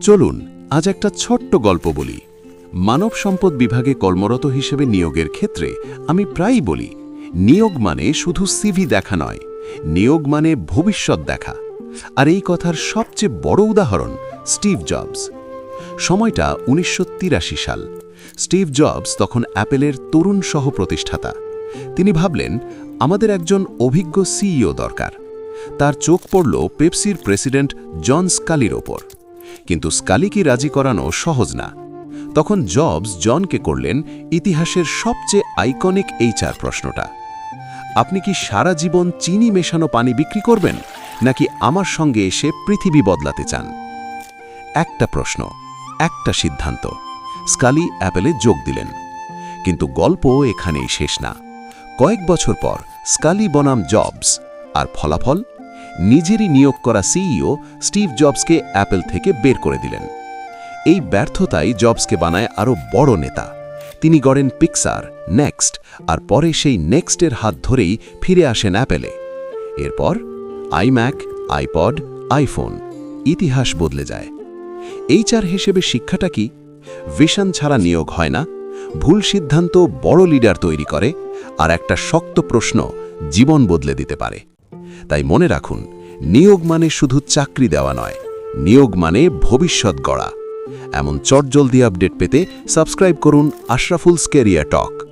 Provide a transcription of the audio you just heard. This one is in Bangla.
চলুন, আজ একটা ছোট্ট গল্প বলি। মানব সম্পদ বিভাগে কর্মরত হিসেবে নিয়োগের ক্ষেত্রে আমি প্রায়ই বলি, নিয়োগ মানে শুধু সিভি দেখা নয়, নিয়োগ মানে ভবিষ্যৎ দেখা। আর এই কথার সবচেয়ে বড় উদাহরণ স্টিভ জবস। সময়টা উনিশশো তিরাশি সাল। স্টিভ জবস তখন অ্যাপেলের তরুণ সহ প্রতিষ্ঠাতা তিনি ভাবলেন, আমাদের একজন অভিজ্ঞ সিইও দরকার। তার চোখ পড়ল পেপসির প্রেসিডেন্ট জন স্কালির ওপর। কিন্তু স্কালিকে রাজি করানো সহজ না। তখন জবস জনকে করলেন ইতিহাসের সবচেয়ে আইকনিক এই চার প্রশ্নটা। আপনি কি সারা জীবন চিনি মেশানো পানি বিক্রি করবেন, নাকি আমার সঙ্গে এসে পৃথিবী বদলাতে চান? একটা প্রশ্ন, একটা সিদ্ধান্ত। স্কালি অ্যাপেলে যোগ দিলেন। কিন্তু গল্প এখানেই শেষ না। কয়েক বছর পর স্কালি বনাম জবস, আর ফলাফল? নিজেরই নিয়োগ করা সিইও স্টিভ জবসকে অ্যাপেল থেকে বের করে দিলেন। এই ব্যর্থতাই জবসকে বানায় আরও বড় নেতা। তিনি গড়েন পিক্সার নেক্সট আর পরে সেই নেক্সটের হাত ধরেই ফিরে আসেন অ্যাপেলে এরপর আইম্যাক আইপড আইফোন ইতিহাস বদলে যায়। এইচআর হিসেবে শিক্ষাটা কি? ভিশন ছাড়া নিয়োগ হয় না, ভুল সিদ্ধান্ত বড় লিডার তৈরি করে, আর একটা শক্ত প্রশ্ন জীবন বদলে দিতে পারে। তাই মনে রাখুন, নিয়োগ মানে শুধু চাকরি দেওয়া নয়, নিয়োগ মানে ভবিষ্যৎ গড়া। এমন চটজলদি আপডেট পেতে সাবস্ক্রাইব করুন আশরাফুলস স্কেরিয়া টক।